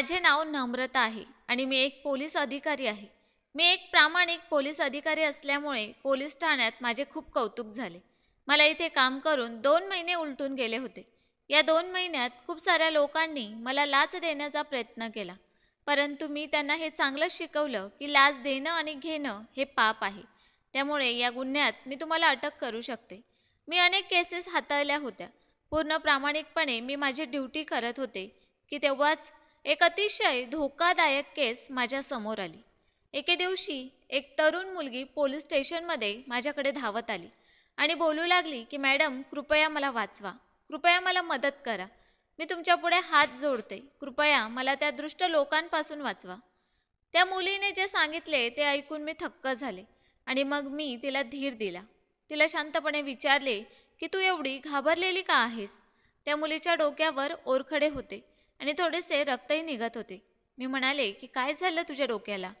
माझे नाव नम्रता आहे आणि मी एक पोलीस अधिकारी आहे. मी एक प्रामाणिक पोलीस अधिकारी असल्यामुळे पोलीस ठाण्यात माझे खूप कौतुक झाले. मला इथे काम करून दोन महिने उलटून गेले होते. या दोन महिन्यात खूप साऱ्या लोकांनी मला लाच देण्याचा प्रयत्न केला. परंतु मी त्यांना हे चांगलं शिकवलं की लाच देणं आणि घेणं हे पाप आहे. त्यामुळे या गुन्ह्यात मी तुम्हाला अटक करू शकते. मी अनेक केसेस हाताळल्या होत्या. पूर्ण प्रामाणिकपणे मी माझी ड्युटी करत होते की तेव्हाच एक अतिशय धोकादायक केस माझ्यासमोर आली. एके दिवशी एक तरुण मुलगी पोलीस स्टेशनमध्ये माझ्याकडे धावत आली आणि बोलू लागली की मॅडम कृपया मला वाचवा. कृपया मला मदत करा. मी तुमच्यापुढे हात जोडते. कृपया मला त्या दृष्ट लोकांपासून वाचवा. त्या मुलीने जे सांगितले ते ऐकून मी थक्क झाले आणि मग मी तिला धीर दिला. तिला शांतपणे विचारले की तू एवढी घाबरलेली का आहेस? त्या मुलीच्या डोक्यावर ओरखडे होते. आणि थोडेसे रक्तही निघत होते. मी म्हणाले की काय झालं तुझ्या डोक्याला?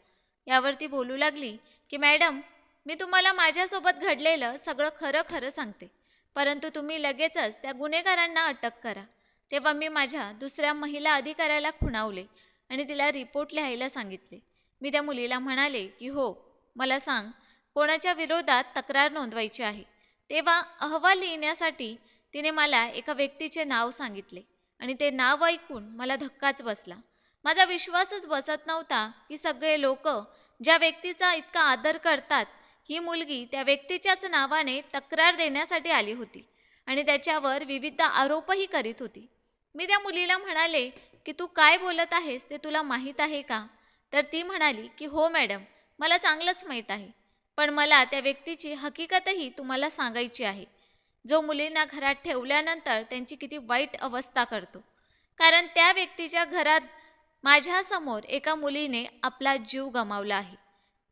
यावर ती बोलू लागली की मॅडम मी तुम्हाला माझ्यासोबत घडलेलं सगळं खरं खरं सांगते. परंतु तुम्ही लगेचच त्या गुन्हेगारांना अटक करा. तेव्हा मी माझ्या दुसऱ्या महिला अधिकाऱ्याला खुणावले आणि तिला रिपोर्ट लिहायला सांगितले. मी त्या मुलीला म्हणाले की हो मला सांग कोणाच्या विरोधात तक्रार नोंदवायची आहे? तेव्हा अहवाल लिहिण्यासाठी तिने मला एका व्यक्तीचे नाव सांगितले. आणि ते नाव ऐकून मला धक्काच बसला. माझा विश्वासच बसत नव्हता की सगळे लोक ज्या व्यक्तीचा इतका आदर करतात ही मुलगी त्या व्यक्तीच्याच नावाने तक्रार देण्यासाठी आली होती आणि त्याच्यावर विविध आरोपही करीत होती. मी त्या मुलीला म्हणाले की तू काय बोलत आहेस ते तुला माहीत आहे का? तर ती म्हणाली की हो मॅडम मला चांगलंच माहीत आहे पण मला त्या व्यक्तीची हकीकतही तुम्हाला सांगायची आहे. जो मुलींना घरात ठेवल्यानंतर त्यांची किती वाईट अवस्था करतो. कारण त्या व्यक्तीच्या घरात माझ्यासमोर एका मुलीने आपला जीव गमावला आहे.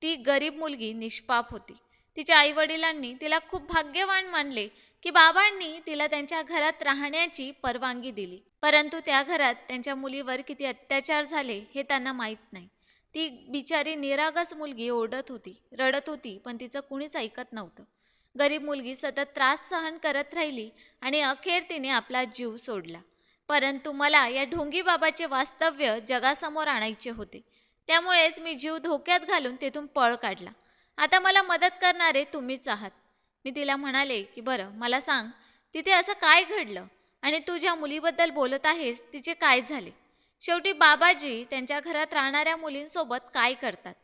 ती गरीब मुलगी निष्पाप होती. तिच्या आईवडिलांनी तिला खूप भाग्यवान मानले की बाबांनी तिला त्यांच्या घरात राहण्याची परवानगी दिली. परंतु त्या घरात त्यांच्या मुलीवर किती अत्याचार झाले हे त्यांना माहीत नाही. ती बिचारी निरागस मुलगी ओढत होती रडत होती पण तिचं कुणीच ऐकत नव्हतं. गरीब मुलगी सतत त्रास सहन करत राहिली आणि अखेर तिने आपला जीव सोडला. परंतु मला या ढोंगी बाबाचे वास्तव्य जगासमोर आणायचे होते. त्यामुळेच मी जीव धोक्यात घालून तेथून पळ काढला. आता मला मदत करणारे तुम्हीच आहात. मी तिला म्हणाले की बरं मला सांग तिथे असं काय घडलं? आणि तू ज्या मुलीबद्दल बोलत आहेस तिचे काय झाले? शेवटी बाबाजी त्यांच्या घरात राहणाऱ्या मुलींसोबत काय करतात?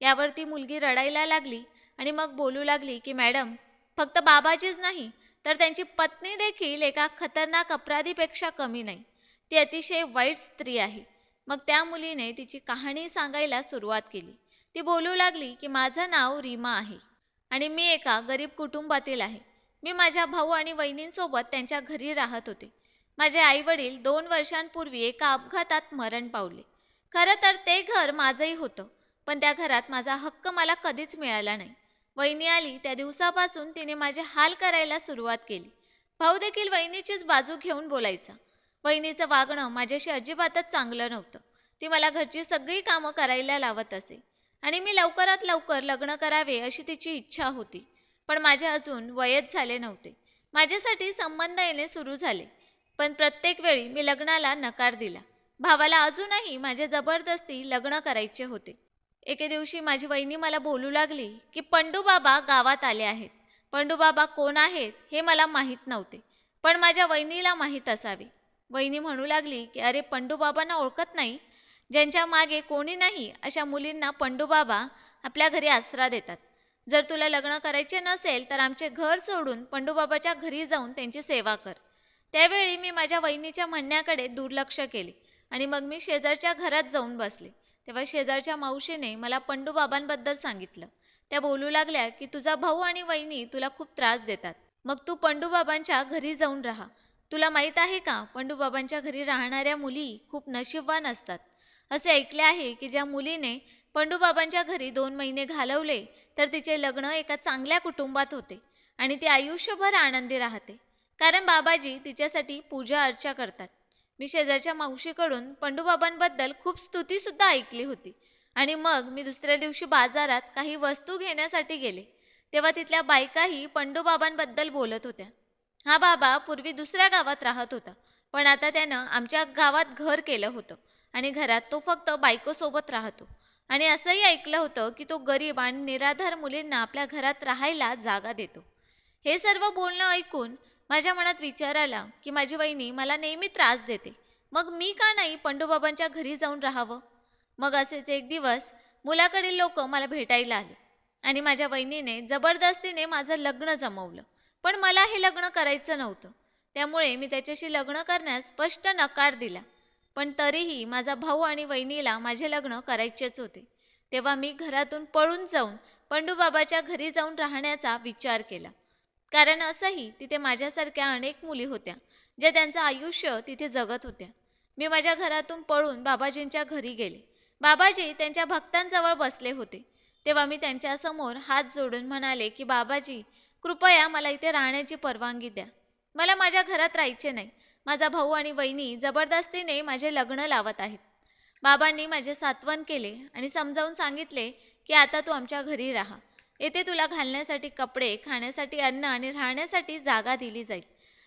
यावर ती मुलगी रडायला लागली आणि मग बोलू लागली की मॅडम फक्त बाबाजीच नाही तर त्यांची पत्नी देखील एका खतरनाक अपराधीपेक्षा कमी नाही. ती अतिशय वाईट स्त्री आहे. मग त्या मुलीने तिची कहाणी सांगायला सुरुवात केली. ती बोलू लागली की माझं नाव रीमा आहे आणि मी एका गरीब कुटुंबातील आहे. मी माझ्या भाऊ आणि वहिनींसोबत त्यांच्या घरी राहत होते. माझे आईवडील दोन वर्षांपूर्वी एका अपघातात मरण पावले. खरं तर ते घर माझंही होतं पण त्या घरात माझा हक्क मला कधीच मिळाला नाही. वहिनी आली त्या दिवसापासून तिने माझे हाल करायला सुरुवात केली. भाऊ देखील वहिनीचीच बाजू घेऊन बोलायचा. वहिनीचं वागणं माझ्याशी अजिबातच चांगलं नव्हतं. ती मला घरची सगळी कामं करायला लावत असे. आणि मी लवकरात लवकर लग्न करावे अशी तिची इच्छा होती. पण माझे अजून वयच झाले नव्हते. माझ्यासाठी संबंध येणे सुरू झाले. पण प्रत्येक वेळी मी लग्नाला नकार दिला. भावाला अजूनही माझे जबरदस्ती लग्न करायचे होते. एके दिवशी माझी वहिनी मला बोलू लागली की पंडूबाबा गावात आले आहेत. पंडूबाबा कोण आहेत हे मला माहीत नव्हते पण माझ्या वहिनीला माहीत असावे. वहिनी म्हणू लागली की अरे पंडूबाबांना ओळखत नाही. ज्यांच्या मागे कोणी नाही अशा मुलींना पंडूबाबा आपल्या घरी आसरा देतात. जर तुला लग्न करायचे नसेल तर आमचे घर सोडून पंडूबाबाच्या घरी जाऊन त्यांची सेवा कर. त्यावेळी मी माझ्या वहिनीच्या म्हणण्याकडे दुर्लक्ष केले आणि मग मी शेजारच्या घरात जाऊन बसले. तेव्हा शेजारच्या मावशीने मला पंडूबाबांबद्दल सांगितलं. त्या बोलू लागल्या की तुझा भाऊ आणि वहिनी तुला खूप त्रास देतात. मग तू पंडूबाबांच्या घरी जाऊन राहा. तुला माहीत आहे का पंडूबाबांच्या घरी राहणाऱ्या मुली खूप नशीबवान असतात. असे ऐकले आहे की ज्या मुलीने पंडूबाबांच्या घरी दोन महिने घालवले तर तिचे लग्न एका चांगल्या कुटुंबात होते आणि ती आयुष्यभर आनंदी राहते. कारण बाबाजी तिच्यासाठी पूजा अर्चा करतात. मी शेजारच्या मावशीकडून पंडूबाबांबद्दल खूप स्तुतीसुद्धा ऐकली होती. आणि मग मी दुसऱ्या दिवशी बाजारात काही वस्तू घेण्यासाठी गेले. तेव्हा तिथल्या बायकाही पंडूबाबांबद्दल बोलत होत्या. हा बाबा पूर्वी दुसऱ्या गावात राहत होता पण आता त्यानं आमच्या गावात घर केलं होतं आणि घरात तो फक्त बायकोसोबत राहतो. आणि असंही ऐकलं होतं की तो गरीब आणि निराधार मुलींना आपल्या घरात राहायला जागा देतो. हे सर्व बोलणं ऐकून माझ्या मनात विचार आला की माझी वहिनी मला नेहमी त्रास देते. मग मी का नाही पंडूबाबांच्या घरी जाऊन राहावं? मग असेच एक दिवस मुलाकडील लोक मला भेटायला आले आणि माझ्या वहिनीने जबरदस्तीने माझं लग्न जमवलं. पण मला हे लग्न करायचं नव्हतं. त्यामुळे मी त्याच्याशी लग्न करण्यास स्पष्ट नकार दिला. पण तरीही माझा भाऊ आणि वहिनीला माझे लग्न करायचेच होते. तेव्हा मी घरातून पळून जाऊन पंडूबाबाच्या घरी जाऊन राहण्याचा विचार केला. कारण असंही तिथे माझ्यासारख्या अनेक मुली होत्या ज्या त्यांचं आयुष्य तिथे जगत होत्या. मी माझ्या घरातून पळून बाबाजींच्या घरी गेले. बाबाजी त्यांच्या भक्तांजवळ बसले होते. तेव्हा मी त्यांच्यासमोर हात जोडून म्हणाले की बाबाजी कृपया मला इथे राहण्याची परवानगी द्या. मला माझ्या घरात राहायचे नाही. माझा भाऊ आणि वहिनी जबरदस्तीने माझे लग्न लावत आहेत. बाबांनी माझे सात्वन केले आणि समजावून सांगितले की आता तू आमच्या घरी राहा. येथे तुला घालण्यासाठी कपडे खाण्यासाठी अन्न आणि राहण्यासाठी जागा दिली जाईल.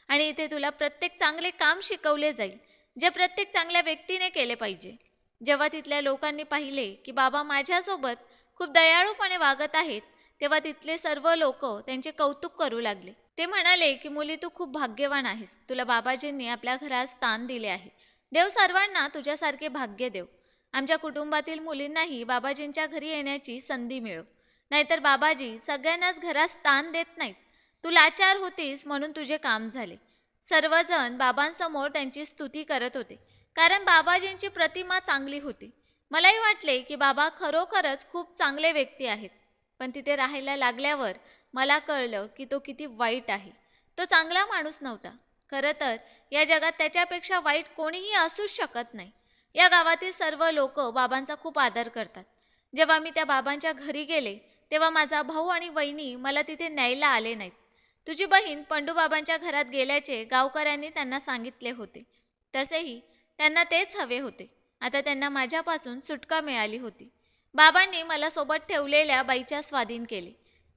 आणि इथे तुला प्रत्येक चांगले काम शिकवले जाईल जे प्रत्येक चांगल्या व्यक्तीने केले पाहिजे. जेव्हा तिथल्या लोकांनी पाहिले की बाबा माझ्यासोबत खूप दयाळूपणे वागत आहेत तेव्हा तिथले सर्व लोक त्यांचे कौतुक करू लागले. ते म्हणाले की मुली तू खूप भाग्यवान आहेस. तुला बाबाजींनी आपल्या घरात स्थान दिले आहे. देव सर्वांना तुझ्यासारखे भाग्य देव. आमच्या कुटुंबातील मुलींनाही बाबाजींच्या घरी येण्याची संधी मिळो. नाहीतर बाबाजी सगळ्यांनाच घरात स्थान देत नाहीत. तू लाचार होतीस म्हणून तुझे काम झाले. सर्वजण बाबांसमोर त्यांची स्तुती करत होते. कारण बाबाजींची प्रतिमा चांगली होती. मलाही वाटले की बाबा खरोखरच खूप चांगले व्यक्ती आहेत. पण तिथे राहायला लागल्यावर मला कळलं की तो किती वाईट आहे. तो चांगला माणूस नव्हता. खरं तर या जगात त्याच्यापेक्षा वाईट कोणीही असूच शकत नाही. या गावातील सर्व लोक बाबांचा खूप आदर करतात. जेव्हा मी त्या बाबांच्या घरी गेले तेव्हा माझा भाऊ आणि वहिनी मला तिथे न्यायला आले नाहीत. तुझी बहीण पंडूबाबांच्या घरात गेल्याचे गावकऱ्यांनी त्यांना सांगितले होते. तसेही त्यांना तेच हवे होते. आता त्यांना माझ्यापासून सुटका मिळाली होती. बाबांनी मला सोबत ठेवलेल्या बाईच्या स्वाधीन केले.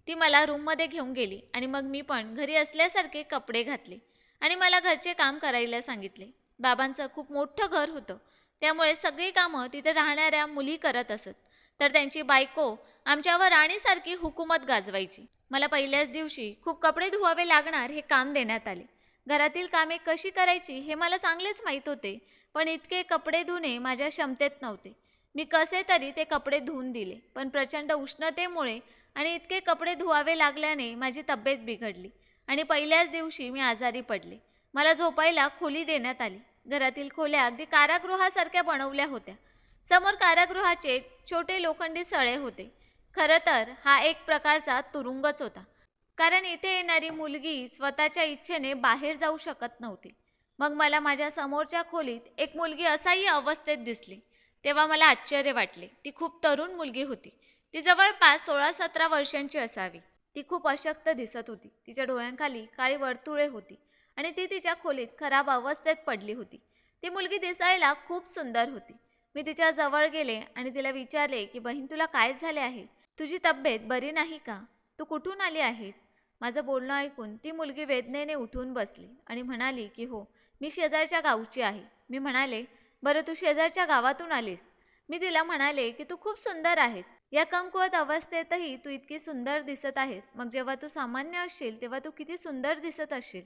ती मला रूममध्ये घेऊन गेली आणि मग मी पण घरी असल्यासारखे कपडे घातले आणि मला घरचे काम करायला सांगितले. बाबांचं खूप मोठं घर होतं. त्यामुळे सगळी कामं तिथे राहणाऱ्या मुली करत असत. तर त्यांची बायको आमच्यावर राणीसारखी हुकूमत गाजवायची. मला पहिल्याच दिवशी खूप कपडे धुवावे लागणार हे काम देण्यात आले. घरातील कामे कशी करायची हे मला चांगलेच माहीत होते पण इतके कपडे धुणे माझ्या क्षमतेत नव्हते. मी कसे तरी ते कपडे धुवून दिले पण प्रचंड उष्णतेमुळे आणि इतके कपडे धुवावे लागल्याने माझी तब्येत बिघडली आणि पहिल्याच दिवशी मी आजारी पडले. मला झोपायला खोली देण्यात आली. घरातील खोल्या अगदी कारागृहासारख्या बनवल्या होत्या. समोर कारागृहाचे छोटे लोखंडी सळे होते. खरं तर हा एक प्रकारचा तुरुंगच होता. कारण इथे येणारी मुलगी स्वतःच्या इच्छेने बाहेर जाऊ शकत नव्हती. मग मला माझ्या समोरच्या खोलीत एक मुलगी असाही अवस्थेत दिसली. तेव्हा मला आश्चर्य वाटले. ती खूप तरुण मुलगी होती. ती जवळपास सोळा सतरा वर्षांची असावी. ती खूप अशक्त दिसत होती. तिच्या डोळ्यांखाली काळी वर्तुळे होती आणि ती तिच्या खोलीत खराब अवस्थेत पडली होती. ती मुलगी दिसायला खूप सुंदर होती. मी तिच्या जवळ गेले आणि तिला विचारले की बहीण तुला काय झाले आहे? तुझी तब्येत बरी नाही का? तू कुठून आली आहेस? माझं बोलणं ऐकून ती मुलगी वेदनेने उठून बसली आणि म्हणाली की हो मी शेजारच्या गावची आहे. मी म्हणाले बरं तू शेजारच्या गावातून आलीस? मी तिला म्हणाले की तू खूप सुंदर आहेस. या कमकुवत अवस्थेतही तू इतकी सुंदर दिसत आहेस. मग जेव्हा तू सामान्य असशील तेव्हा तू किती सुंदर दिसत असशील?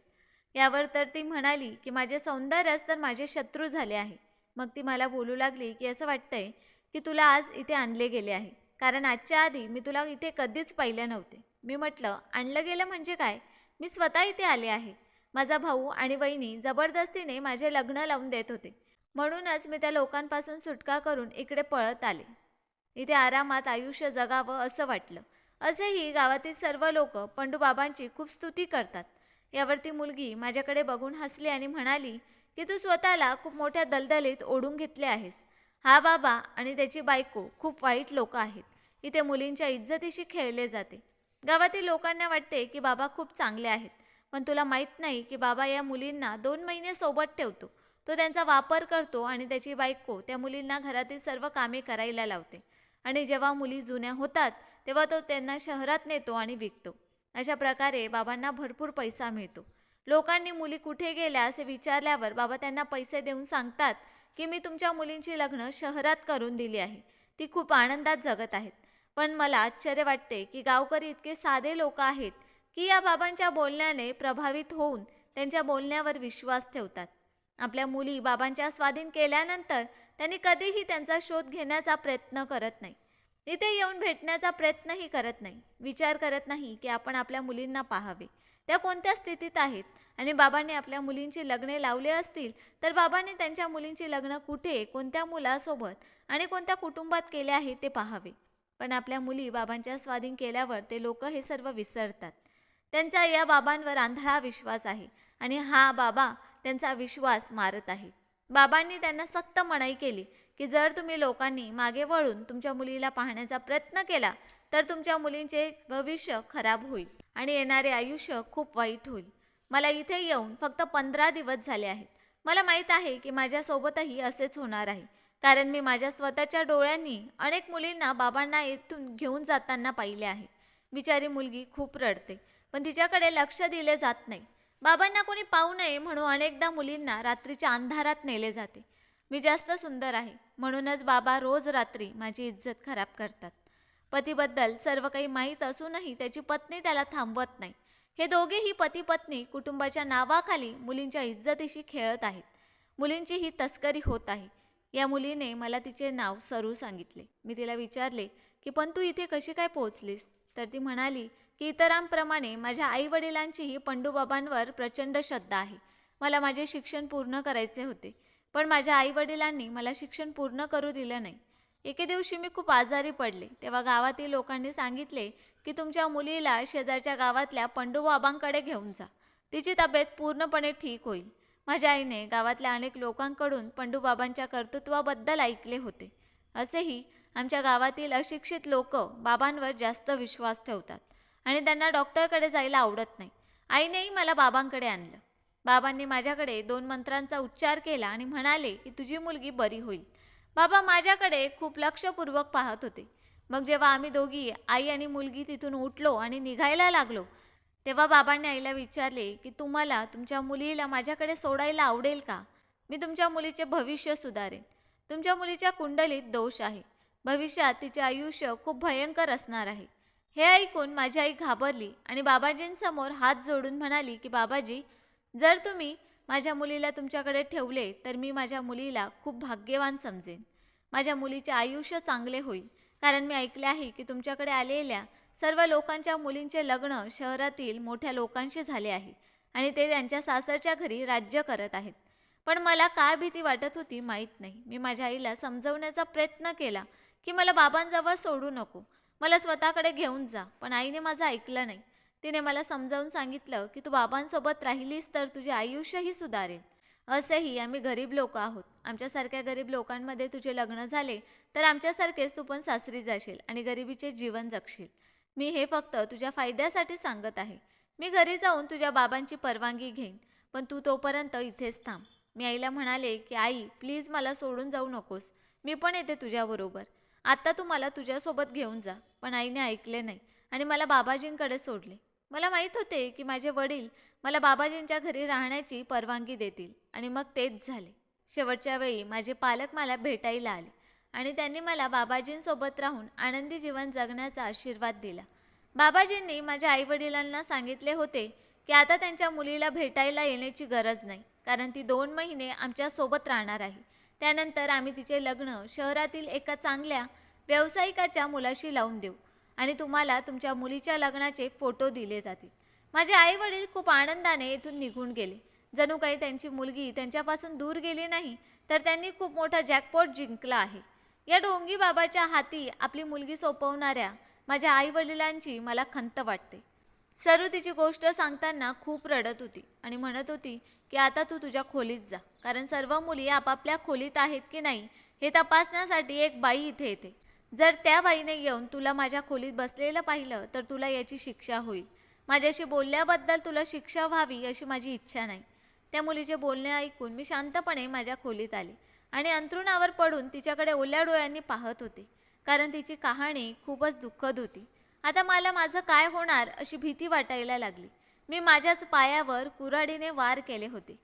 यावर तर ती म्हणाली की माझे सौंदर्यच तर माझे शत्रू झाले आहे. मग ती मला बोलू लागली की असं वाटतंय की तुला आज इथे आणले गेले आहे. कारण आजच्या आधी मी तुला इथे कधीच पाहिलं नव्हते. मी म्हटलं आणलं गेलं म्हणजे काय? मी स्वतः इथे आले आहे. माझा भाऊ आणि वहिनी जबरदस्तीने माझे लग्न लावून देत होते. म्हणूनच मी त्या लोकांपासून सुटका करून इकडे पळत आले. इथे आरामात आयुष्य जगावं असं वाटलं. असेही गावातील सर्व लोक पंडूबाबांची खूप स्तुती करतात. यावरती मुलगी माझ्याकडे बघून हसली आणि म्हणाली की तू स्वतःला खूप मोठ्या दलदलीत ओढून घेतले आहेस. हा बाबा आणि त्याची बायको खूप वाईट लोक आहेत. इथे मुलींच्या इज्जतीशी खेळले जाते. गावातील लोकांना वाटते की बाबा खूप चांगले आहेत. पण तुला माहीत नाही की बाबा या मुलींना दोन महिने सोबत ठेवतो. तो त्यांचा वापर करतो आणि त्याची बायको त्या मुलींना घरातील सर्व कामे करायला लावते. आणि जेव्हा मुली जुन्या होतात तेव्हा तो त्यांना शहरात नेतो आणि विकतो. अशा प्रकारे बाबांना भरपूर पैसा मिळतो. लोकांनी मुली कुठे गेल्या असे विचारल्यावर बाबा त्यांना पैसे देऊन सांगतात की मी तुमच्या मुलींची लग्न शहरात करून दिली आहे. ती खूप आनंदात जगत आहेत. पण मला आश्चर्य वाटते की गावकरी इतके साधे लोक आहेत की या बाबांच्या बोलण्याने प्रभावित होऊन त्यांच्या बोलण्यावर विश्वास ठेवतात. आपल्या मुली बाबांच्या स्वाधीन केल्यानंतर त्यांनी कधीही त्यांचा शोध घेण्याचा प्रयत्न करत नाही. इथे येऊन भेटण्याचा प्रयत्नही करत नाही. विचार करत नाही की आपण आपल्या मुलींना पाहावे. त्या कोणत्या स्थितीत आहेत? आणि बाबांनी आपल्या मुलींची लग्ने लावले असतील तर बाबांनी त्यांच्या मुलींची लग्न कुठे कोणत्या मुलासोबत आणि कोणत्या कुटुंबात केले आहे ते पाहावे. पण आपल्या मुली बाबांच्या स्वाधीन केल्यावर ते लोक हे सर्व विसरतात. त्यांचा या बाबांवर आंधळा विश्वास आहे आणि हा बाबा त्यांचा विश्वास मारत आहे. बाबांनी त्यांना सक्त मनाई केली की जर तुम्ही लोकांनी मागे वळून तुमच्या मुलीला पाहण्याचा प्रयत्न केला तर तुमच्या मुलींचे भविष्य खराब होईल. आणि येणारे आयुष्य खूप वाईट होईल. मला इथे येऊन फक्त पंधरा दिवस झाले आहेत. मला माहीत आहे की माझ्यासोबतही असेच होणार आहे. कारण मी माझ्या स्वतःच्या डोळ्यांनी अनेक मुलींना बाबांना येथून घेऊन जाताना पाहिले आहे. बिचारी मुलगी खूप रडते पण तिच्याकडे लक्ष दिले जात नाही. बाबांना कोणी पाहू नये म्हणून अनेकदा मुलींना रात्रीच्या अंधारात नेले जाते. मी जास्त सुंदर आहे म्हणूनच बाबा रोज रात्री माझी इज्जत खराब करतात. पतीबद्दल सर्व काही माहीत असूनही त्याची पत्नी त्याला थांबवत नाही. हे दोघेही पती पत्नी कुटुंबाच्या नावाखाली मुलींच्या इज्जतीशी खेळत आहेत. मुलींची ही तस्करी होत आहे. या मुलीने मला तिचे नाव सरू सांगितले. मी तिला विचारले की पण तू इथे कशी काय पोहोचलीस? तर ती म्हणाली की इतरांप्रमाणे माझ्या आईवडिलांचीही पंडूबाबांवर प्रचंड श्रद्धा आहे. मला माझे शिक्षण पूर्ण करायचे होते. पण माझ्या आईवडिलांनी मला शिक्षण पूर्ण करू दिलं नाही. एके दिवशी मी खूप आजारी पडले. तेव्हा गावातील लोकांनी सांगितले की तुमच्या मुलीला शेजारच्या गावातल्या पंडूबाबांकडे घेऊन जा. तिची तब्येत पूर्णपणे ठीक होईल. माझ्या आईने गावातल्या अनेक लोकांकडून पंडूबाबांच्या कर्तृत्वाबद्दल ऐकले होते. असेही आमच्या गावातील अशिक्षित लोक बाबांवर जास्त विश्वास ठेवतात आणि त्यांना डॉक्टरकडे जायला आवडत नाही. आईनेही मला बाबांकडे आणलं. बाबांनी माझ्याकडे दोन मंत्रांचा उच्चार केला आणि म्हणाले की तुझी मुलगी बरी होईल. बाबा माझ्याकडे खूप लक्षपूर्वक पाहत होते. मग जेव्हा आम्ही दोघी आई आणि मुलगी तिथून उठलो आणि निघायला लागलो तेव्हा बाबांनी आईला विचारले की तुम्हाला तुमच्या मुलीला माझ्याकडे सोडायला आवडेल का? मी तुमच्या मुलीचे भविष्य सुधारेन. तुमच्या मुलीच्या कुंडलीत दोष आहे. भविष्यात तिचे आयुष्य खूप भयंकर असणार आहे. हे ऐकून माझी आई घाबरली आणि बाबाजींसमोर हात जोडून म्हणाली की बाबाजी जर तुम्ही माझ्या मुलीला तुमच्याकडे ठेवले तर मी माझ्या मुलीला खूप भाग्यवान समजेन. माझ्या मुलीचे आयुष्य चांगले होईल. कारण मी ऐकले आहे की तुमच्याकडे आलेल्या सर्व लोकांच्या मुलींचे लग्न शहरातील मोठ्या लोकांशी झाले आहे आणि ते त्यांच्या सासरच्या घरी राज्य करत आहेत. पण मला काय भीती वाटत होती माहीत नाही. मी माझ्या आईला समजवण्याचा प्रयत्न केला की मला बाबांजवळ सोडू नको. मला स्वतःकडे घेऊन जा पण आईने माझं ऐकलं नाही. तिने मला समजावून सांगितलं की तू बाबांसोबत राहिलीस तर तुझे आयुष्यही सुधारेल. असेही आम्ही गरीब लोक आहोत. आमच्यासारख्या गरीब लोकांमध्ये तुझे लग्न झाले तर आमच्यासारखेच तू पण सासरी जाशील आणि गरिबीचे जीवन जगशील. मी हे फक्त तुझ्या फायद्यासाठी सांगत आहे. मी घरी जाऊन तुझ्या बाबांची परवानगी घेईन पण तू तोपर्यंत इथेच थांब. मी आईला म्हणाले की आई प्लीज मला सोडून जाऊ नकोस. मी पण येते तुझ्याबरोबर. आत्ता तू मला तुझ्यासोबत घेऊन जा. पण आईने ऐकले नाही आणि मला बाबाजींकडे सोडले. मला माहीत होते की माझे वडील मला बाबाजींच्या घरी राहण्याची परवानगी देतील आणि मग तेच झाले. शेवटच्या वेळी माझे पालक मला भेटायला आले आणि त्यांनी मला बाबाजींसोबत राहून आनंदी जीवन जगण्याचा आशीर्वाद दिला. बाबाजींनी माझ्या आईवडिलांना सांगितले होते की आता त्यांच्या मुलीला भेटायला येण्याची गरज नाही कारण ती दोन महिने आमच्यासोबत राहणार आहे. त्यानंतर आम्ही तिचे लग्न शहरातील एका चांगल्या व्यावसायिकाच्या मुलाशी लावून देऊ. आणि तुम्हाला तुमच्या मुलीच्या लग्नाचे फोटो दिले जातील. माझे आई वडील खूप आनंदाने येथून निघून गेले. जणू काही त्यांची मुलगी त्यांच्यापासून दूर गेली नाही तर त्यांनी खूप मोठा जॅकपॉट जिंकला आहे. या ढोंगी बाबाच्या हाती आपली मुलगी सोपवणाऱ्या माझ्या आईवडिलांची मला खंत वाटते. सरू तिची गोष्ट सांगताना खूप रडत होती आणि म्हणत होती की आता तू तुझ्या खोलीत जा कारण सर्व मुली आपापल्या खोलीत आहेत की नाही हे तपासण्यासाठी एक बाई इथे येते. जर त्या बाईने येऊन तुला माझ्या खोलीत बसलेलं पाहिलं तर तुला याची शिक्षा होईल. माझ्याशी बोलल्याबद्दल तुला शिक्षा व्हावी अशी माझी इच्छा नाही. त्या मुलीचे बोलणे ऐकून मी शांतपणे माझ्या खोलीत आले आणि अंथरुणावर पडून तिच्याकडे ओल्या डोळ्यांनी पाहत होते. कारण तिची कहाणी खूपच दुःखद होती. आता मला माझं काय होणार अशी भीती वाटायला लागली. मी माझ्याच पायावर कुऱ्हाडीने वार केले होते.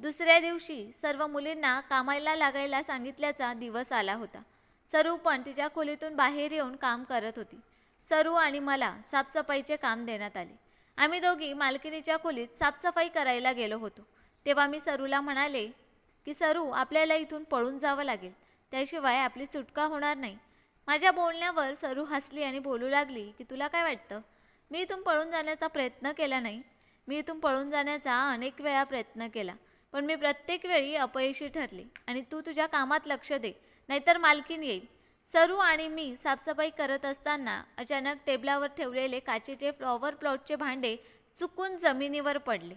दुसऱ्या दिवशी सर्व मुलींना कामाला लागायला सांगितल्याचा दिवस आला होता. सरू पण तिच्या खोलीतून बाहेर येऊन काम करत होती. सरू आणि मला साफसफाईचे काम देण्यात आले. आम्ही दोघी मालकिनीच्या खोलीत साफसफाई करायला गेलो होतो. तेव्हा मी सरूला म्हणाले की सरू आपल्याला इथून पळून जावं लागेल. त्याशिवाय आपली सुटका होणार नाही. माझ्या बोलण्यावर सरू हसली आणि बोलू लागली की तुला काय वाटतं? मी इथून पळून जाण्याचा प्रयत्न केला नाही. मी इथून पळून जाण्याचा अनेक वेळा प्रयत्न केला. पण मी प्रत्येक वेळी अपयशी ठरले आणि तू तुझ्या कामात लक्ष दे. नाहीतर मालकीन येईल. सरू आणि मी साफसफाई करत असताना अचानक टेबलावर ठेवलेले काचेचे फ्लॉवर प्लॉटचे भांडे चुकून जमिनीवर पडले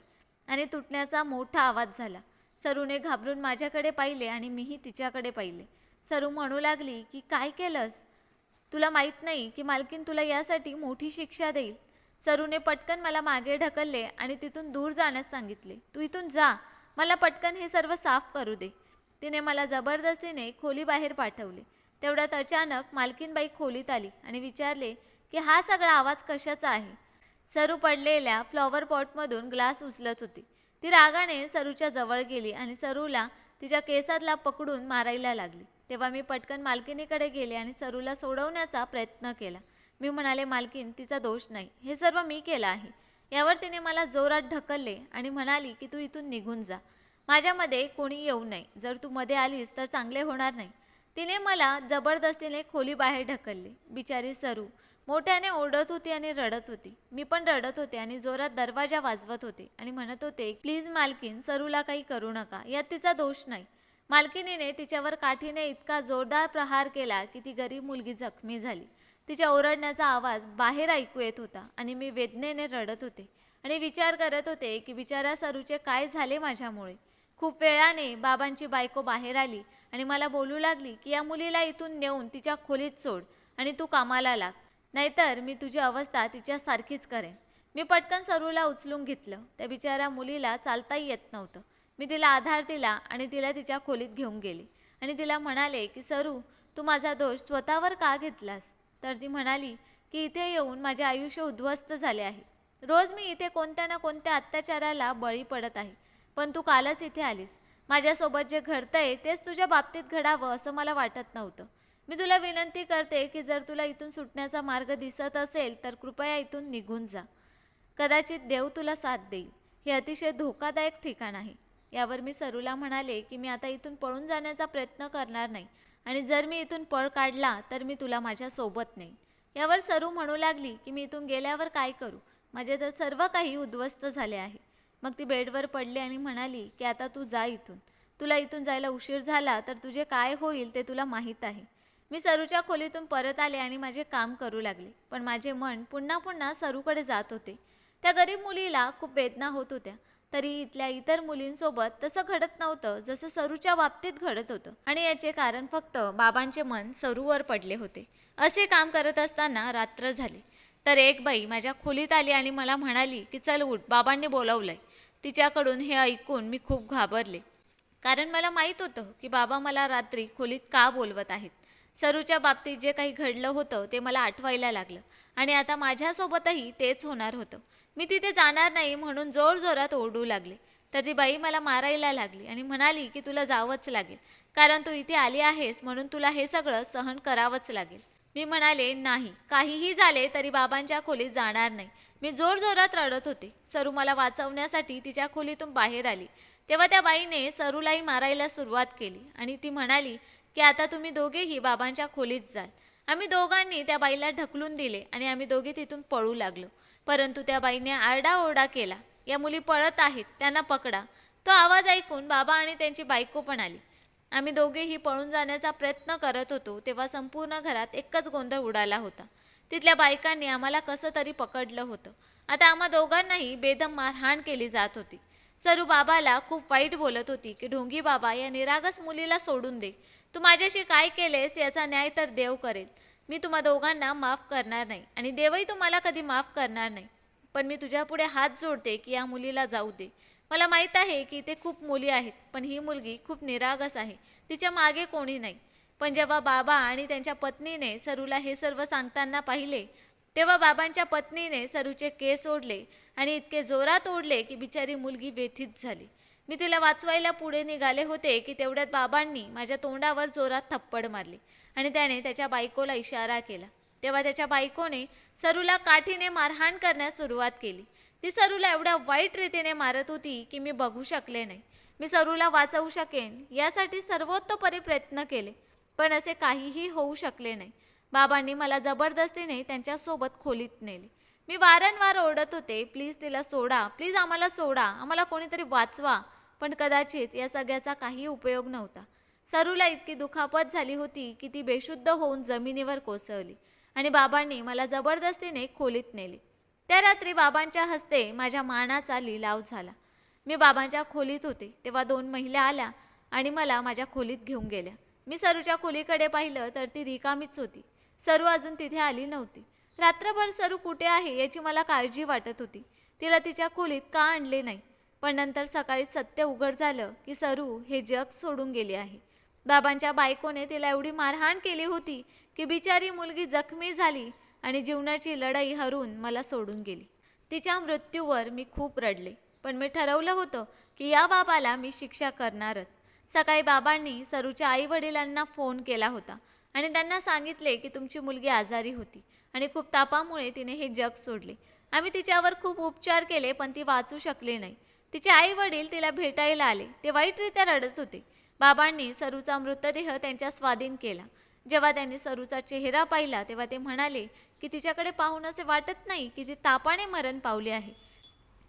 आणि तुटण्याचा मोठा आवाज झाला. सरूने घाबरून माझ्याकडे पाहिले आणि मीही तिच्याकडे पाहिले. सरू म्हणू लागली की काय केलंस? तुला माहीत नाही की मालकीन तुला यासाठी मोठी शिक्षा देईल. सरूने पटकन मला मागे ढकलले आणि तिथून दूर जाण्यास सांगितले. तू इथून जा. मला पटकन हे सर्व साफ करू दे. तिने मला जबरदस्तीने खोली बाहेर पाठवले. तेवढ्यात अचानक मालकीनबाई खोलीत आली आणि विचारले की हा सगळा आवाज कशाचा आहे? सरू पडलेल्या फ्लॉवर पॉटमधून ग्लास उचलत होती. ती रागाने सरूच्या जवळ गेली आणि सरूला तिच्या केसातला पकडून मारायला लागली. तेव्हा मी पटकन मालकिनीकडे गेले आणि सरूला सोडवण्याचा प्रयत्न केला. मी म्हणाले मालकीन तिचा दोष नाही. हे सर्व मी केलं आहे. यावर तिने मला जोरात ढकलले आणि म्हणाली की तू इथून निघून जा. माझ्यामध्ये कोणी येऊ नये. जर तू मध्ये आलीस तर चांगले होणार नाही. तिने मला जबरदस्तीने खोली बाहेर ढकलले. बिचारी सरू मोठ्याने ओरडत होती आणि रडत होती. मी पण रडत होते आणि जोरात दरवाजा वाजवत होते आणि म्हणत होते प्लीज मालकीन सरूला काही करू नका. यात तिचा दोष नाही. मालकिनीने तिच्यावर काठीने इतका जोरदार प्रहार केला की ती गरीब मुलगी जखमी झाली. तिच्या ओरडण्याचा आवाज बाहेर ऐकू येत होता आणि मी वेदनेने रडत होते आणि विचार करत होते की बिचारा सरूचे काय झाले माझ्यामुळे. खूप वेळाने बाबांची बायको बाहेर आली आणि मला बोलू लागली की या मुलीला इथून नेऊन तिच्या खोलीत सोड आणि तू कामाला लाग. नाहीतर मी तुझी अवस्था तिच्यासारखीच करेन. मी पटकन सरूला उचलून घेतलं. त्या बिचाऱ्या मुलीला चालताही येत नव्हतं. मी तिला आधार दिला आणि तिला तिच्या खोलीत घेऊन गेले. आणि तिला म्हणाले की सरू तू माझा दोष स्वतःवर का घेतलास? तर ती म्हणाली की इथे येऊन माझे आयुष्य उद्ध्वस्त झाले आहे. रोज मी इथे कोणत्या ना कोणत्या अत्याचाराला बळी पडत आहे. पण तू कालच इथे आलीस. माझ्यासोबत जे घडतंय तेच तुझ्या बाबतीत घडावं असं मला वाटत नव्हतं. मी तुला विनंती करते की जर तुला इथून सुटण्याचा मार्ग दिसत असेल तर कृपया इथून निघून जा. कदाचित देव तुला साथ देईल. हे अतिशय धोकादायक ठिकाण आहे. यावर मी सरूला म्हणाले की मी आता इथून पळून जाण्याचा प्रयत्न करणार नाही आणि जर मी इथून पळ काढला तर मी तुला माझ्या सोबत नाही यावर सरू म्हणू लागली की मी इथून गेल्यावर काय करू? माझे तर सर्व काही उद्ध्वस्त झाले आहे. मग ती बेडवर पडली आणि म्हणाली की आता तू जा इथून. तुला इथून जायला उशीर झाला तर तुझे काय होईल ते तुला माहीत आहे. मी सरूच्या खोलीतून परत आले आणि माझे काम करू लागले. पण माझे मन पुन्हा पुन्हा सरूकडे जात होते. त्या गरीब मुलीला खूप वेदना होत होत्या. तरी इथल्या इतर मुलींसोबत तसं घडत नव्हतं जसं सरूच्या बाबतीत घडत होतं. आणि याचे कारण फक्त बाबांचे मन सरूवर पडले होते. असे काम करत असताना रात्र झाली. तर एक बाई माझ्या खोलीत आली आणि मला म्हणाली की चल उठ बाबांनी बोलावलंय. तिच्याकडून हे ऐकून मी खूप घाबरले. कारण मला माहीत होतं की बाबा मला रात्री खोलीत का बोलवत आहेत. सरूच्या बाबतीत जे काही घडलं होतं ते मला आठवायला लागलं आणि आता माझ्यासोबतही तेच होणार होतं. मी तिथे जाणार नाही म्हणून जोरजोरात ओरडू लागले. तर ती बाई मला मारायला लागली आणि म्हणाली की तुला जावंच लागेल. कारण तू इथे आली आहेस म्हणून तुला हे सगळं सहन करावंच लागेल. मी म्हणाले नाही काहीही झाले तरी बाबांच्या खोलीत जाणार नाही. मी जोरजोरात रडत होते. सरू मला वाचवण्यासाठी तिच्या खोलीतून बाहेर आली. तेव्हा त्या बाईने सरूलाही मारायला सुरुवात केली आणि ती म्हणाली की आता तुम्ही दोघेही बाबांच्या खोलीत जाल. आम्ही दोघांनी त्या बाईला ढकलून दिले आणि आम्ही दोघे तिथून पळू लागलो. परंतु त्या बाईने आरडाओरडा केला या मुली पळत आहेत त्यांना पकडा. तो आवाज ऐकून बाबा आणि त्यांची बायको पण आली. आम्ही दोघेही पळून जाण्याचा प्रयत्न करत होतो तेव्हा संपूर्ण घरात एकच गोंधळ उडाला होता. तिथल्या बायकांनी आम्हाला कसं तरी पकडलं होतं. आता आम्हा दोघांनाही बेदम मारहाण केली जात होती. सरू बाबाला खूप वाईट बोलत होती की ढोंगी बाबा या निरागस मुलीला सोडून दे. तू माझ्याशी काय केलेस याचा न्याय तर देव करेल. मी तुम्हा दोघांना माफ करणार नाही आणि देवही तुम्हाला कधी माफ करणार नाही. पण मी तुझ्यापुढे हात जोडते की या मुलीला जाऊ दे. मला माहीत आहे की इथे खूप मुली आहेत पण ही मुलगी खूप निरागस आहे. तिच्यामागे कोणी नाही. पण जेव्हा बाबा आणि त्यांच्या पत्नीने सरूला हे सर्व सांगताना पाहिले तेव्हा बाबांच्या पत्नीने सरूचे केस ओढले आणि इतके जोरात ओढले की बिचारी मुलगी व्यथित झाली. मी तिला वाचवायला पुढे निघाले होते की तेवढ्यात बाबांनी माझ्या तोंडावर जोरात थप्पड मारली आणि त्याने त्याच्या बायकोला इशारा केला. तेव्हा त्याच्या बायकोने सरूला काठीने मारहाण करण्यास सुरुवात केली. ती सरूला एवढ्या वाईट रीतीने मारत होती की मी बघू शकले नाही. मी सरूला वाचवू शकेन यासाठी सर्वोत्तपरी प्रयत्न केले पण असे काहीही होऊ शकले नाही. बाबांनी मला जबरदस्तीने त्यांच्यासोबत खोलीत नेले. मी वारंवार ओरडत होते प्लीज तिला सोडा प्लीज आम्हाला सोडा आम्हाला कोणीतरी वाचवा. पण कदाचित या सगळ्याचा काही उपयोग नव्हता. सरूला इतकी दुखापत झाली होती की ती बेशुद्ध होऊन जमिनीवर कोसळली आणि बाबांनी मला जबरदस्तीने खोलीत नेले. त्या रात्री बाबांच्या हस्ते माझ्या मानाचा लिलाव झाला. मी बाबांच्या खोलीत होते तेव्हा दोन महिला आल्या आणि मला माझ्या खोलीत घेऊन गेल्या. मी सरूच्या खोलीकडे पाहिलं तर ती रिकामीच होती. सरू अजून तिथे आली नव्हती. रात्रभर सरू कुठे आहे याची मला काळजी वाटत होती. तिला तिच्या खोलीत का आणले नाही? पण नंतर सकाळी सत्य उघड झालं की सरू हे जग सोडून गेले आहे. बाबांच्या बायकोने तिला एवढी मारहाण केली होती की बिचारी मुलगी जखमी झाली आणि जीवनाची लढाई हरून मला सोडून गेली. तिच्या मृत्यूवर मी खूप रडले पण मी ठरवलं होतं की या बाबाला मी शिक्षा करणारच. सकाळी बाबांनी सरूच्या आई वडिलांना फोन केला होता आणि त्यांना सांगितले की तुमची मुलगी आजारी होती आणि खूप तापामुळे तिने हे जग सोडले. आम्ही तिच्यावर खूप उपचार केले पण ती वाचू शकली नाही. तिचे आई वडील तिला भेटायला आले ते वाईटरित्या रडत होते. बाबांनी सरूचा मृतदेह त्यांच्या स्वाधीन केला. जेव्हा त्यांनी सरूचा चेहरा पाहिला तेव्हा ते म्हणाले की तिच्याकडे पाहून असे वाटत नाही की ती तापाने मरण पावली आहे.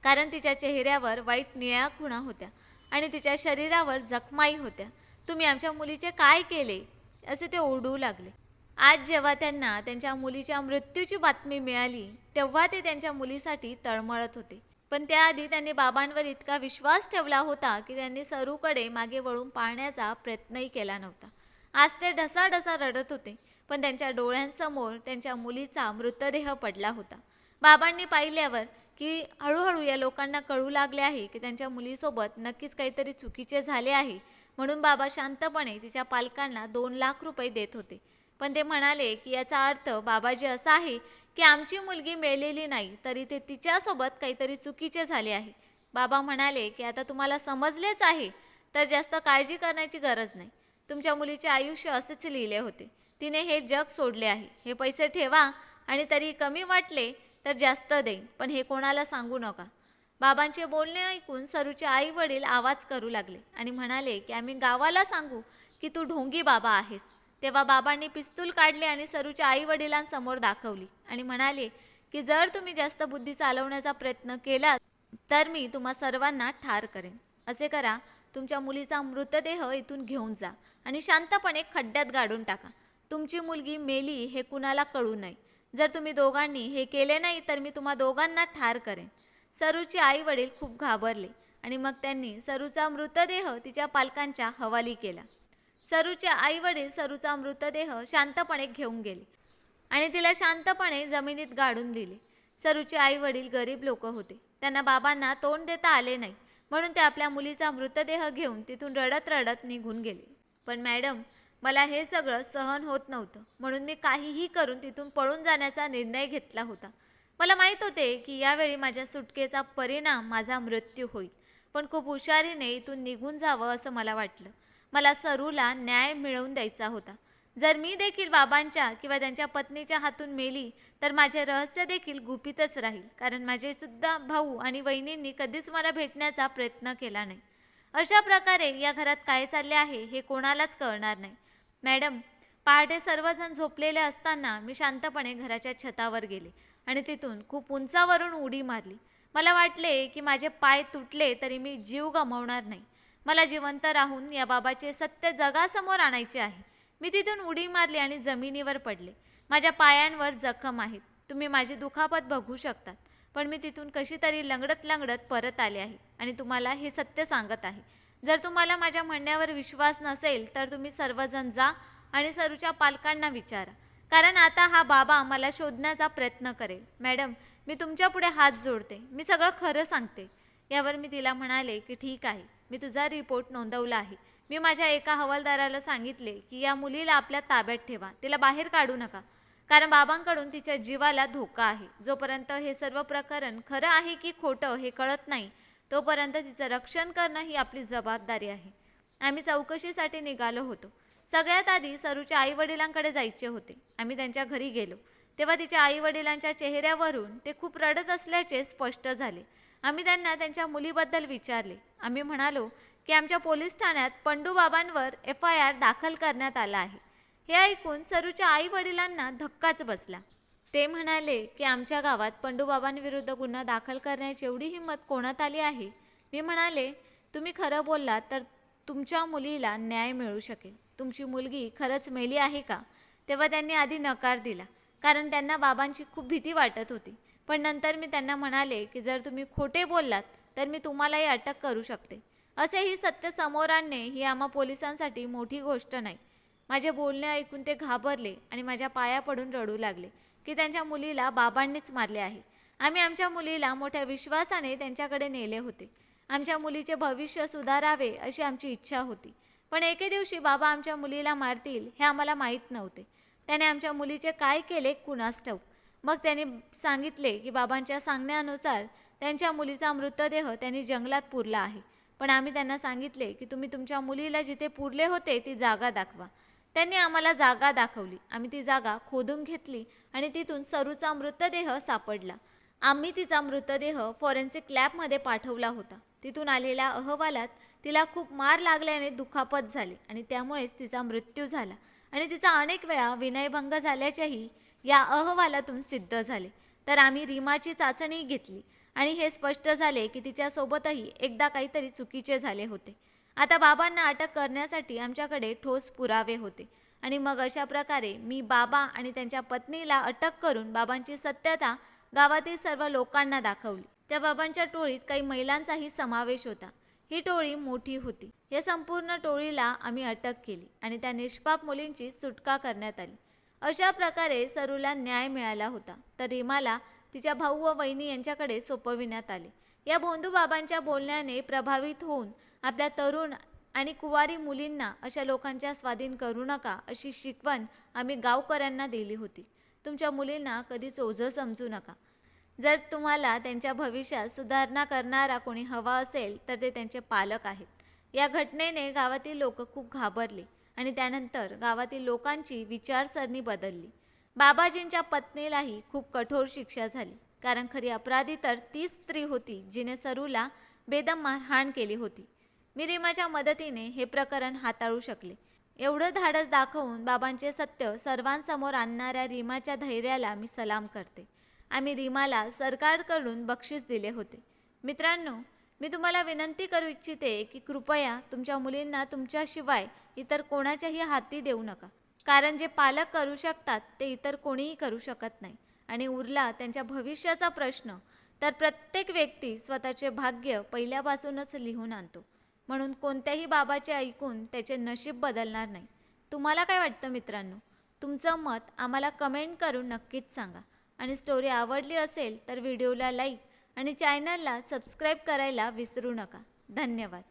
कारण तिच्या चेहऱ्यावर वाईट निळ्या खुणा होत्या आणि तिच्या शरीरावर जखमाई होत्या. तुम्ही आमच्या मुलीचे काय केले? असे ते ओरडू लागले. आज जेव्हा त्यांना त्यांच्या मुलीच्या मृत्यूची बातमी मिळाली तेव्हा ते त्यांच्या मुलीसाठी तळमळत होते. पण त्याआधी त्यांनी बाबांवर इतका विश्वास ठेवला होता की त्यांनी सरूकडे मागे वळून पाहण्याचा प्रयत्नही केला नव्हता. आज ते ढसाढसा रडत होते. पण त्यांच्या डोळ्यांसमोर त्यांच्या मुलीचा मृतदेह पडला होता. बाबांनी पाहिल्यावर की हळूहळू या लोकांना कळू लागले आहे की त्यांच्या मुलीसोबत नक्कीच काहीतरी चुकीचे झाले आहे म्हणून बाबा शांतपणे तिच्या पालकांना दोन लाख रुपये देत होते. पण ते म्हणाले की याचा अर्थ बाबाजी असा आहे की आमची मुलगी मिळलेली नाही तरी ते तिच्यासोबत काहीतरी चुकीचे झाले आहे. बाबा म्हणाले की आता तुम्हाला समजलेच आहे तर जास्त काळजी करण्याची गरज नाही. तुमच्या मुलीचे आयुष्य असेच लिहिले होते. तिने हे जग सोडले आहे. हे पैसे ठेवा आणि तरी कमी वाटले तर जास्त देईन पण हे कोणाला सांगू नका. बाबांचे बोलणे ऐकून सरूचे आई वडील आवाज करू लागले आणि म्हणाले की आम्ही गावाला सांगू की तू ढोंगी बाबा आहेस. तेव्हा बाबांनी पिस्तूल काढले आणि सरूच्या आई वडिलांसमोर दाखवली आणि म्हणाले की जर तुम्ही जास्त बुद्धी चालवण्याचा प्रयत्न केला तर मी तुम्हा सर्वांना ठार करेन. असे करा तुमच्या मुलीचा मृतदेह इथून घेऊन जा आणि शांतपणे खड्ड्यात गाडून टाका. तुमची मुलगी मेली हे कुणाला कळू नये. जर तुम्ही दोघांनी हे केले नाही तर मी तुम्हा दोघांना ठार करेन. सरूचे आई वडील खूप घाबरले आणि मग त्यांनी सरूचा मृतदेह तिच्या पालकांच्या हवाली केला. सरूचे आई वडील सरूचा मृतदेह शांतपणे घेऊन गेले आणि तिला शांतपणे जमिनीत गाडून दिले. सरूचे आई वडील गरीब लोक होते. त्यांना बाबांना तोंड देता आले नाही. म्हणून ते आपल्या मुलीचा मृतदेह घेऊन तिथून रडत रडत निघून गेले. पण मॅडम मला हे सगळं सहन होत नव्हतं. म्हणून मी काहीही करून तिथून पळून जाण्याचा निर्णय घेतला होता. मला माहीत होते की यावेळी माझ्या सुटकेचा परिणाम माझा मृत्यू होईल. पण खूप हुशारीने इथून निघून जावं असं मला वाटलं. मला सरूला न्याय मिळवून द्यायचा होता. जर मी देखील बाबांच्या किंवा त्यांच्या पत्नीच्या हातून मेली तर माझे रहस्य देखील गुपितच राहील. कारण माझे सुद्धा भाऊ आणि वहिनींनी कधीच मला भेटण्याचा प्रयत्न केला नाही. अशा प्रकारे या घरात काय चालले आहे हे कोणालाच कळणार नाही. मॅडम पहाटे सर्वजण झोपलेले असताना मी शांतपणे घराच्या छतावर गेले आणि तिथून खूप उंचावरून उडी मारली. मला वाटले की माझे पाय तुटले तरी मी जीव गमावणार नाही. मला जिवंत राहून या बाबाचे सत्य जगासमोर आणायचे आहे. मी तिथून उडी मारली आणि जमिनीवर पडले. माझ्या पायांवर जखम आहेत. तुम्ही माझी दुखापत बघू शकतात. पण मी तिथून कशी तरी लंगडत लंगडत परत आले आहे आणि तुम्हाला हे सत्य सांगत आहे. जर तुम्हाला माझ्या म्हणण्यावर विश्वास नसेल तर तुम्ही सर्वजण जा आणि सरूच्या पालकांना विचारा. कारण आता हा बाबा मला शोधण्याचा प्रयत्न करेल. मॅडम मी तुमच्यापुढे हात जोडते. मी सगळं खरं सांगते. यावर मी तिला म्हणाले की ठीक आहे मी तुझा रिपोर्ट नोंदवला आहे. मी माझ्या एका हवालदाराला सांगितले की या मुलीला आपल्या ताब्यात ठेवा. तिला बाहेर काढू नका. कारण बाबांकडून तिच्या जीवाला धोका आहे. जोपर्यंत हे सर्व प्रकरण खरं आहे की खोटं हे कळत नाही तोपर्यंत तिचं रक्षण करणं ही आपली जबाबदारी आहे. आम्ही चौकशीसाठी निघालो होतो. सगळ्यात आधी सरूच्या आईवडिलांकडे जायचे होते. आम्ही त्यांच्या घरी गेलो. तेव्हा तिच्या आईवडिलांच्या चेहऱ्यावरून ते खूप रडत असल्याचे स्पष्ट झाले. आम्ही त्यांना त्यांच्या मुलीबद्दल विचारले. आम्ही म्हणालो की आमच्या पोलीस ठाण्यात पंडूबाबांवर एफ आय आर दाखल करण्यात आला आहे. हे ऐकून सरूच्या आई वडिलांना धक्काच बसला. ते म्हणाले की आमच्या गावात पंडूबाबांविरुद्ध गुन्हा दाखल करण्याची एवढी हिंमत कोणात आली आहे? मी म्हणाले तुम्ही खरं बोललात तर तुमच्या मुलीला न्याय मिळू शकेल. तुमची मुलगी खरंच मेली आहे का? तेव्हा त्यांनी आधी नकार दिला कारण त्यांना बाबांची खूप भीती वाटत होती. पण नंतर मी त्यांना म्हणाले की जर तुम्ही खोटे बोललात तर मी तुम्हालाही अटक करू शकते. असेही सत्य समोर आणणे ही आम्हा पोलिसांसाठी मोठी गोष्ट नाही. माझे बोलणे ऐकून ते घाबरले आणि माझ्या पाया पडून रडू लागले. की त्यांच्या मुलीला बाबांनीच मारले आहे. आम्ही आमच्या मुलीला मोठ्या विश्वासाने त्यांच्याकडे नेले होते. आमच्या मुलीचे भविष्य सुधारावे अशी आमची इच्छा होती. पण एके दिवशी बाबा आमच्या मुलीला मारतील हे आम्हाला माहीत नव्हते. त्याने आमच्या मुलीचे काय केले कुणास ठाऊक. मग त्यांनी सांगितले की बाबांच्या सांगण्यानुसार त्यांच्या मुलीचा मृतदेह त्यांनी जंगलात पुरला आहे. पण आम्ही त्यांना सांगितले की तुम्ही तुमच्या मुलीला जिथे पुरले होते ती जागा दाखवा. त्यांनी आम्हाला जागा दाखवली. आम्ही ती जागा खोदून घेतली आणि तिथून सरूचा मृतदेह सापडला. आम्ही तिचा मृतदेह फॉरेन्सिक लॅबमध्ये पाठवला होता. तिथून आलेल्या अहवालात तिला खूप मार लागल्याने दुखापत झाली आणि त्यामुळेच तिचा मृत्यू झाला आणि तिचा अनेक वेळा विनयभंग झाल्याचेही या अहवालातून सिद्ध झाले. तर आम्ही रीमाची चाचणी घेतली आणि हे स्पष्ट झाले की तिच्यासोबतही एकदा काहीतरी चुकीचे झाले होते. आता बाबांना अटक करण्यासाठी आमच्याकडे ठोस पुरावे होते. आणि मग अशा प्रकारे मी बाबा आणि त्यांच्या पत्नीला अटक करून बाबांची सत्यता गावातील सर्व लोकांना दाखवली. त्या बाबांच्या टोळीत काही महिलांचाही समावेश होता. ही टोळी मोठी होती. या संपूर्ण टोळीला आम्ही अटक केली आणि त्या निष्पाप मुलींची सुटका करण्यात आली. अशा प्रकारे सरूला न्याय मिळाला होता. तर रीमाला तिच्या भाऊ व वहिनी यांच्याकडे सोपविण्यात आले. या भोंदूबाबांच्या बोलण्याने प्रभावित होऊन आपल्या तरुण आणि कुवारी मुलींना अशा लोकांच्या स्वाधीन करू नका अशी शिकवण आम्ही गावकऱ्यांना दिली होती. तुमच्या मुलींना कधीच ओझं समजू नका. जर तुम्हाला त्यांच्या भविष्यात सुधारणा करणारा कोणी हवा असेल तर ते त्यांचे पालक आहेत. या घटनेने गावातील लोक खूप घाबरले आणि त्यानंतर गावातील लोकांची विचारसरणी बदलली. बाबाजींच्या पत्नीलाही खूप कठोर शिक्षा झाली. कारण खरी अपराधी तर तीच स्त्री होती जिने सरूला बेदम मारहाण केली होती. मी रिमाच्या मदतीने हे प्रकरण हाताळू शकले. एवढं धाडस दाखवून बाबांचे सत्य सर्वांसमोर आणणाऱ्या रीमाच्या धैर्याला मी सलाम करते. आम्ही रीमाला सरकारकडून बक्षीस दिले होते. मित्रांनो मी तुम्हाला विनंती करू इच्छिते की कृपया तुमच्या मुलींना तुमच्याशिवाय इतर कोणाच्याही हाती देऊ नका. कारण जे पालक करू शकतात ते इतर कोणीही करू शकत नाही. आणि उरला त्यांच्या भविष्याचा प्रश्न तर प्रत्येक व्यक्ती स्वतःचे भाग्य पहिल्यापासूनच लिहून आणतो. म्हणून कोणत्याही बाबाचे ऐकून त्याचे नशीब बदलणार नाही. तुम्हाला काय वाटतं मित्रांनो? तुमचं मत आम्हाला कमेंट करून नक्कीच सांगा. आणि स्टोरी आवडली असेल तर व्हिडिओला लाईक आणि चॅनलला सबस्क्राईब करायला विसरू नका. धन्यवाद.